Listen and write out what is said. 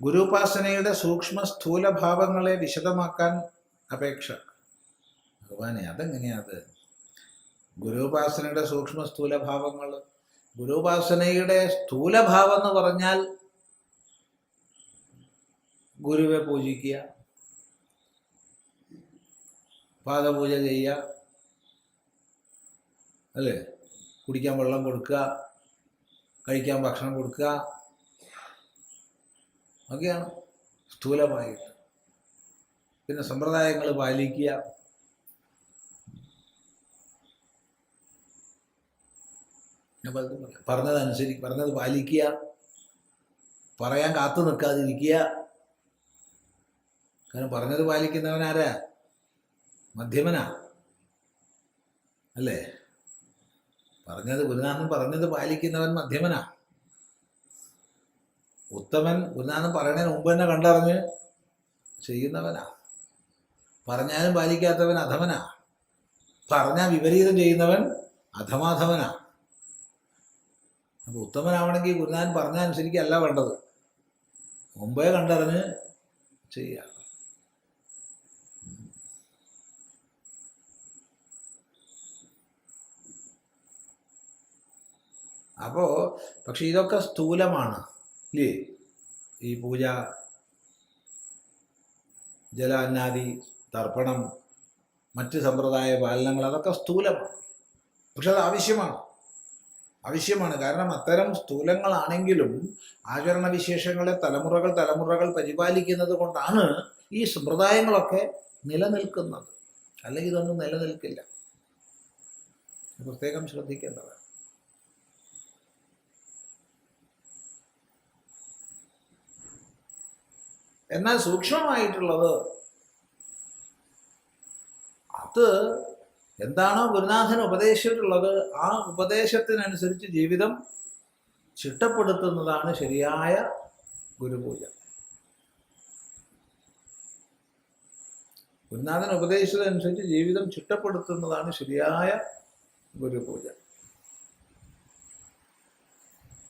ഗുരുപാസനയുടെ സൂക്ഷ്മ സ്ഥൂല ഭാവങ്ങളെ വിശദമാക്കാൻ അപേക്ഷ. ഭഗവാനെ അതെങ്ങനെയാത് ഗുരുപാസനയുടെ സൂക്ഷ്മ സ്ഥൂല ഭാവങ്ങൾ ഗുരുപാസനയുടെ സ്ഥൂലഭാവം എന്ന് പറഞ്ഞാൽ ഗുരുവെ പൂജിക്കുക പാദപൂജ ചെയ്യുക അല്ലേ? കുടിക്കാൻ വെള്ളം കൊടുക്കുക കഴിക്കാൻ ഭക്ഷണം കൊടുക്കുക. ഒക്കെയാണ് സ്ഥൂലമായിട്ട്. പിന്നെ സമ്പ്രദായങ്ങൾ പാലിക്കുക. ഞാൻ. പറഞ്ഞതനുസരി പറഞ്ഞത് പാലിക്കുക. പറയാൻ കാത്തു നിൽക്കാതിരിക്കുക. കാരണം പറഞ്ഞത് പാലിക്കുന്നവൻ ആരാ മധ്യമനാ. അല്ലേ? പറഞ്ഞത് ഗുരുനാഥൻ പറഞ്ഞത് പാലിക്കുന്നവൻ മധ്യമനാ. ഉത്തമൻ ഗുരുനാഥൻ പറയണതിന് മുമ്പ് തന്നെ കണ്ടറിഞ്ഞ് ചെയ്യുന്നവനാ. പറഞ്ഞാലും പാലിക്കാത്തവൻ അധമനാ. പറഞ്ഞാൽ വിപരീതം ചെയ്യുന്നവൻ അധമാധമനാ. അപ്പൊ ഉത്തമനാവണമെങ്കിൽ ഗുരുനാഥൻ പറഞ്ഞ അനുസരിക്കല്ല വേണ്ടത്. മുമ്പേ കണ്ടറിഞ്ഞ് ചെയ്യുക. അപ്പോ പക്ഷെ ഇതൊക്കെ സ്ഥൂലമാണ് ഇല്ലേ? ഈ പൂജ ജലാന്നാദി തർപ്പണം മറ്റ് സമ്പ്രദായ പാലനങ്ങൾ അതൊക്കെ സ്ഥൂലമാണ്. പക്ഷെ അത് ആവശ്യമാണ്. ആവശ്യമാണ്. കാരണം അത്തരം സ്ഥൂലങ്ങളാണെങ്കിലും ആചരണ വിശേഷങ്ങളെ തലമുറകൾ തലമുറകൾ പരിപാലിക്കുന്നത് കൊണ്ടാണ് ഈ സമ്പ്രദായങ്ങളൊക്കെ നിലനിൽക്കുന്നത്. അല്ലെങ്കിൽ ഇതൊന്നും നിലനിൽക്കില്ല. പ്രത്യേകം ശ്രദ്ധിക്കേണ്ടതാണ്. എന്നാൽ സൂക്ഷ്മമായിട്ടുള്ളത് അത് എന്താണോ ഗുരുനാഥൻ ഉപദേശിച്ചിട്ടുള്ളത് ആ ഉപദേശത്തിനനുസരിച്ച് ജീവിതം ചിട്ടപ്പെടുത്തുന്നതാണ് ശരിയായ ഗുരുപൂജ. ഗുരുനാഥൻ ഉപദേശിച്ചതനുസരിച്ച് ജീവിതം ചിട്ടപ്പെടുത്തുന്നതാണ് ശരിയായ ഗുരുപൂജ.